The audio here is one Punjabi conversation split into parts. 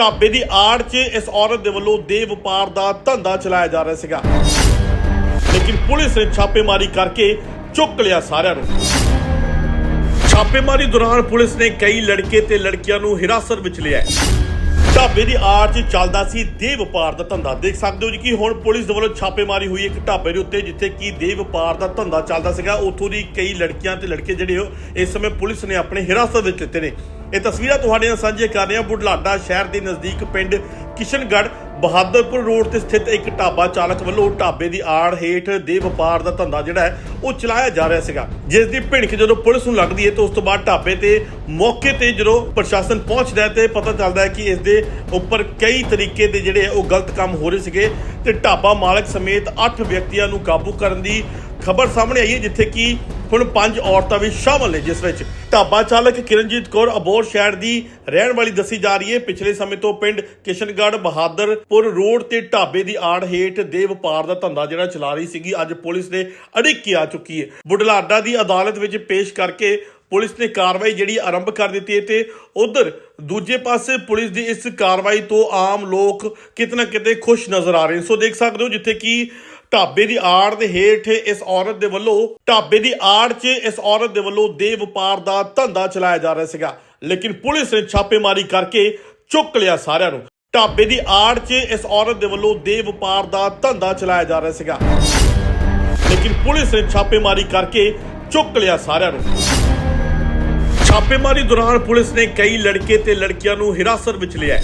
ਢਾਬੇ ਦੀ ਆੜ 'ਚ ਇਸ ਔਰਤ ਦੇ ਵੱਲੋਂ ਦੇ ਵਪਾਰ ਦਾ ਧੰਦਾ ਚਲਾਇਆ ਜਾ ਰਿਹਾ ਸੀਗਾ। ਲੇਕਿਨ ਪੁਲਿਸ ਨੇ ਛਾਪੇਮਾਰੀ ਕਰਕੇ ਚੁੱਕ ਲਿਆ ਸਾਰਿਆਂ ਨੂੰ। ਛਾਪੇਮਾਰੀ ਦੌਰਾਨ ਪੁਲਿਸ ਨੇ ਕਈ ਲੜਕੇ ਤੇ ਲੜਕੀਆਂ ਨੂੰ ਹਿਰਾਸਤ ਵਿੱਚ ਲਿਆ ਢਾਬੇ ਦੀ ਆੜ 'ਚ ਚੱਲਦਾ ਸੀ ਦੇਹ ਵਪਾਰ ਦਾ ਧੰਦਾ। ਦੇਖ ਸਕਦੇ ਹੋ ਜੀ ਕਿ ਹੁਣ ਪੁਲਿਸ ਦੇ ਵੱਲੋਂ ਛਾਪੇਮਾਰੀ ਹੋਈ ਇੱਕ ਢਾਬੇ ਦੇ ਉੱਤੇ, ਜਿੱਥੇ ਕਿ ਦੇਹ ਵਪਾਰ ਦਾ ਧੰਦਾ ਚੱਲਦਾ ਸੀਗਾ। ਉੱਥੋਂ ਦੀ ਕਈ ਲੜਕੀਆਂ ਤੇ ਲੜਕੇ ਜਿਹੜੇ ਹੋ ਇਸ ਸਮੇਂ ਪੁਲਿਸ ਨੇ ਆਪਣੇ ਹਿਰਾਸਤ ਵਿੱਚ ਲਿੱਤੇ ਨੇ। ਇਹ ਤਸਵੀਰਾਂ ਤੁਹਾਡੇ ਨਾਲ ਸਾਂਝੇ ਕਰ ਰਹੇ ਹਾਂ। ਬੁਢਲਾਡਾ ਸ਼ਹਿਰ ਦੇ ਨਜ਼ਦੀਕ ਪਿੰਡ ਕਿਸ਼ਨਗੜ੍ਹ ਬਹਾਦਰਪੁਰ ਰੋਡ ਤੇ ਸਥਿਤ ਇੱਕ ਢਾਬਾ ਚਾਲਕ ਵੱਲੋਂ ਢਾਬੇ ਦੀ ਆੜ ਹੇਠ ਦੇ ਵਪਾਰ ਦਾ ਧੰਦਾ ਜਿਹੜਾ ਹੈ, ਉਹ ਚਲਾਇਆ ਜਾ ਰਿਹਾ ਸੀਗਾ। ਜਿਸ ਦੀ ਭਿਣਕ ਜਦੋਂ ਪੁਲਿਸ ਨੂੰ ਲੱਗਦੀ ਹੈ, ਤਾਂ ਉਸ ਤੋਂ ਬਾਅਦ ਢਾਬੇ ਤੇ ਮੌਕੇ ਤੇ ਜਦੋਂ ਪ੍ਰਸ਼ਾਸਨ ਪਹੁੰਚਦਾ ਹੈ, ਤੇ ਪਤਾ ਚੱਲਦਾ ਹੈ ਕਿ ਇਸ ਦੇ ਉੱਪਰ ਕਈ ਤਰੀਕੇ ਦੇ ਜਿਹੜੇ ਆ ਉਹ ਗਲਤ ਕੰਮ ਹੋ ਰਹੇ ਸੀਗੇ। ਤੇ ਢਾਬਾ ਮਾਲਕ ਸਮੇਤ 8 ਵਿਅਕਤੀਆਂ ਨੂੰ ਕਾਬੂ ਕਰਨ ਦੀ ਖਬਰ ਸਾਹਮਣੇ ਆਈ ਹੈ ਜਿੱਥੇ ਕਿ ਹੁਣ ਪੰਜ ਔਰਤਾਂ ਵੀ ਸ਼ਾਮਲ ਨੇ, ਜਿਸ ਵਿੱਚ ਢਾਬਾ ਚਾਲਕ ਕਿਰਨਜੀਤ ਕੌਰ ਅਬੋਰ ਸ਼ਹਿਰ ਦੀ ਰਹਿਣ ਵਾਲੀ ਦੱਸੀ ਜਾ ਰਹੀ ਹੈ। ਪਿਛਲੇ ਸਮੇਂ ਤੋਂ ਪਿੰਡ ਕਿਸ਼ਨਗੜ੍ਹ ਬਹਾਦਰਪੁਰ ਰੋਡ ਤੇ ਢਾਬੇ ਦੀ ਆੜ ਹੇਠ ਦੇ ਵਪਾਰ ਦਾ ਧੰਦਾ ਜਿਹੜਾ ਚਲਾ ਰਹੀ ਸੀਗੀ, ਅੱਜ ਪੁਲਿਸ ਨੇ ਅੜਿੱਕੀ ਆ ਚੁੱਕੀ ਹੈ। ਬੁਢਲਾਡਾ ਦੀ ਅਦਾਲਤ ਵਿੱਚ ਪੇਸ਼ ਕਰਕੇ ਪੁਲਿਸ ਨੇ ਕਾਰਵਾਈ ਜਿਹੜੀ ਆਰੰਭ ਕਰ ਦਿੱਤੀ ਹੈ ਤੇ ਉਧਰ ਦੂਜੇ ਪਾਸੇ ਪੁਲਿਸ ਦੀ ਇਸ ਕਾਰਵਾਈ ਤੋਂ ਆਮ ਲੋਕ ਕਿਤਨਾ ਕਿਤੇ ਖੁਸ਼ ਨਜ਼ਰ ਆ ਰਹੇ ਨੇ। ਸੋ ਦੇਖ ਸਕਦੇ ਹੋ ਜਿੱਥੇ ਕਿ ਢਾਬੇ ਦੀ ਆੜ ਦੇ ਹੇਠ ਇਸ ਔਰਤ ਦੇ ਵੱਲੋਂ, ਢਾਬੇ ਦੀ ਆੜ 'ਚ ਇਸ ਔਰਤ ਦੇ ਵੱਲੋਂ ਦੇ ਵਪਾਰ ਦਾ ਧੰਦਾ ਚਲਾਇਆ ਜਾ ਰਿਹਾ ਸੀਗਾ। ਲੇਕਿਨ ਪੁਲਿਸ ਨੇ ਛਾਪੇਮਾਰੀ ਕਰਕੇ ਚੁੱਕ ਲਿਆ ਸਾਰਿਆਂ ਨੂੰ। ਢਾਬੇ ਦੀ ਆੜ 'ਚ ਇਸ ਔਰਤ ਦੇ ਵੱਲੋਂ ਦੇ ਵਪਾਰ ਦਾ ਧੰਦਾ ਚਲਾਇਆ ਜਾ ਰਿਹਾ ਸੀਗਾ। ਲੇਕਿਨ ਪੁਲਿਸ ਨੇ ਛਾਪੇਮਾਰੀ ਕਰਕੇ ਚੁੱਕ ਲਿਆ ਸਾਰਿਆਂ ਨੂੰ। ਛਾਪੇਮਾਰੀ ਦੌਰਾਨ ਪੁਲਿਸ ਨੇ ਕਈ ਲੜਕੇ ਤੇ ਲੜਕੀਆਂ ਨੂੰ ਹਿਰਾਸਤ ਵਿੱਚ ਲਿਆ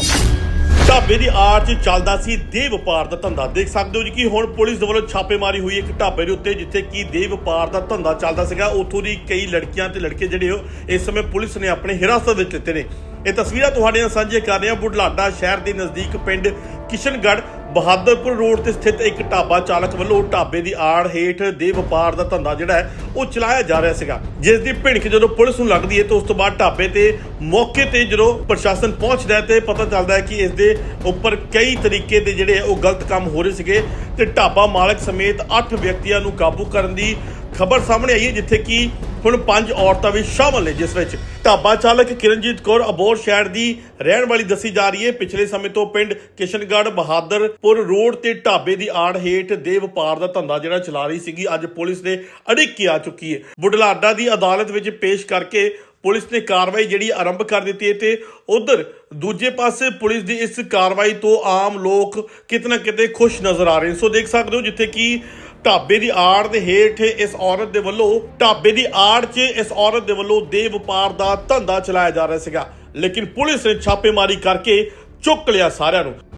ਢਾਬੇ ਦੀ ਆੜ 'ਚ ਚੱਲਦਾ ਸੀ ਦੇਹ ਵਪਾਰ ਦਾ ਧੰਦਾ। ਦੇਖ ਸਕਦੇ ਹੋ ਜੀ ਕਿ ਹੁਣ ਪੁਲਿਸ ਦੇ ਵੱਲੋਂ ਛਾਪੇਮਾਰੀ ਹੋਈ ਇੱਕ ਢਾਬੇ ਦੇ ਉੱਤੇ, ਜਿੱਥੇ ਕਿ ਦੇਹ ਵਪਾਰ ਦਾ ਧੰਦਾ ਚੱਲਦਾ ਸੀਗਾ। ਉੱਥੋਂ ਦੀ ਕਈ ਲੜਕੀਆਂ ਤੇ ਲੜਕੇ ਜਿਹੜੇ ਹੋ ਇਸ ਸਮੇਂ ਪੁਲਿਸ ਨੇ ਆਪਣੇ ਹਿਰਾਸਤ ਵਿੱਚ ਲਿੱਤੇ ਨੇ। ਇਹ ਤਸਵੀਰਾਂ ਤੁਹਾਡੇ ਨਾਲ ਸਾਂਝੇ ਕਰ ਰਹੇ ਹਾਂ। ਬੁਢਲਾਡਾ ਸ਼ਹਿਰ ਦੇ ਨਜ਼ਦੀਕ ਪਿੰਡ ਕਿਸ਼ਨਗੜ੍ਹ ਬਹਾਦਰਪੁਰ ਰੋਡ ਤੇ ਸਥਿਤ ਇੱਕ ਢਾਬਾ ਚਾਲਕ ਵੱਲੋਂ ਢਾਬੇ ਦੀ ਆੜ ਹੇਠ ਦੇ ਵਪਾਰ ਦਾ ਧੰਦਾ ਜਿਹੜਾ ਹੈ, ਉਹ ਚਲਾਇਆ ਜਾ ਰਿਹਾ ਸੀਗਾ। ਜਿਸ ਦੀ ਭਿਣਕ ਜਦੋਂ ਪੁਲਿਸ ਨੂੰ ਲੱਗਦੀ ਹੈ ਤਾਂ ਉਸ ਤੋਂ ਬਾਅਦ ਢਾਬੇ ਤੇ ਮੌਕੇ ਤੇ ਜਦੋਂ ਪ੍ਰਸ਼ਾਸਨ ਪਹੁੰਚਦਾ ਹੈ ਤੇ ਪਤਾ ਚੱਲਦਾ ਹੈ ਕਿ ਇਸ ਦੇ ਉੱਪਰ ਕਈ ਤਰੀਕੇ ਦੇ ਜਿਹੜੇ ਉਹ ਗਲਤ ਕੰਮ ਹੋ ਰਹੇ ਸੀਗੇ ਤੇ ਢਾਬਾ ਮਾਲਕ ਸਮੇਤ 8 ਵਿਅਕਤੀਆਂ ਨੂੰ ਕਾਬੂ ਕਰਨ ਦੀ ਖਬਰ ਸਾਹਮਣੇ ਆਈ ਹੈ, ਜਿੱਥੇ ਕਿ ਹੁਣ ਪੰਜ ਔਰਤਾਂ ਵੀ ਸ਼ਾਮਲ ਨੇ ਜਿਸ ਵਿੱਚ ਢਾਬਾ ਚਾਲਕ ਕਿਰਨਜੀਤ ਕੌਰ ਅਬੋਰ ਸ਼ਹਿਰ ਦੀ ਰਹਿਣ ਵਾਲੀ ਦੱਸੀ ਜਾ ਰਹੀ ਹੈ। ਪਿਛਲੇ ਸਮੇਂ ਤੋਂ ਪਿੰਡ ਕਿਸ਼ਨਗੜ੍ਹ ਬਹਾਦਰਪੁਰ ਰੋਡ ਤੇ ਢਾਬੇ ਦੀ ਆੜ ਹੇਠ ਦੇ ਵਪਾਰ ਦਾ ਧੰਦਾ ਜਿਹੜਾ ਚਲਾ ਰਹੀ ਸੀਗੀ। ਅੱਜ ਪੁਲਿਸ ਨੇ ਅੜਿੱਕੀ ਆ ਚੁੱਕੀ ਹੈ। ਬੁਢਲਾਡਾ ਦੀ ਅਦਾਲਤ ਵਿੱਚ ਪੇਸ਼ ਕਰਕੇ ਪੁਲਿਸ ਨੇ ਕਾਰਵਾਈ ਜਿਹੜੀ ਆਰੰਭ ਕਰ ਦਿੱਤੀ ਹੈ ਤੇ ਉਧਰ ਦੂਜੇ ਪਾਸੇ ਪੁਲਿਸ ਦੀ ਇਸ ਕਾਰਵਾਈ ਤੋਂ ਆਮ ਲੋਕ ਕਿਤਨਾ ਕਿਤੇ ਖੁਸ਼ ਨਜ਼ਰ ਆ ਰਹੇ ਸੋ ਦੇਖ ਸਕਦੇ ਹੋ ਜਿੱਥੇ ਕਿ ਢਾਬੇ ਦੀ ਆੜ ਦੇ ਹੇਠ ਇਸ ਔਰਤ ਦੇ ਵੱਲੋਂ, ਢਾਬੇ ਦੀ ਆੜ 'ਚ ਇਸ ਔਰਤ ਦੇ ਵੱਲੋਂ ਦੇ ਵਪਾਰ ਦਾ ਧੰਦਾ ਚਲਾਇਆ ਜਾ ਰਿਹਾ ਸੀਗਾ। ਲੇਕਿਨ ਪੁਲਿਸ ਨੇ ਛਾਪੇਮਾਰੀ ਕਰਕੇ ਚੁੱਕ ਲਿਆ ਸਾਰਿਆਂ ਨੂੰ।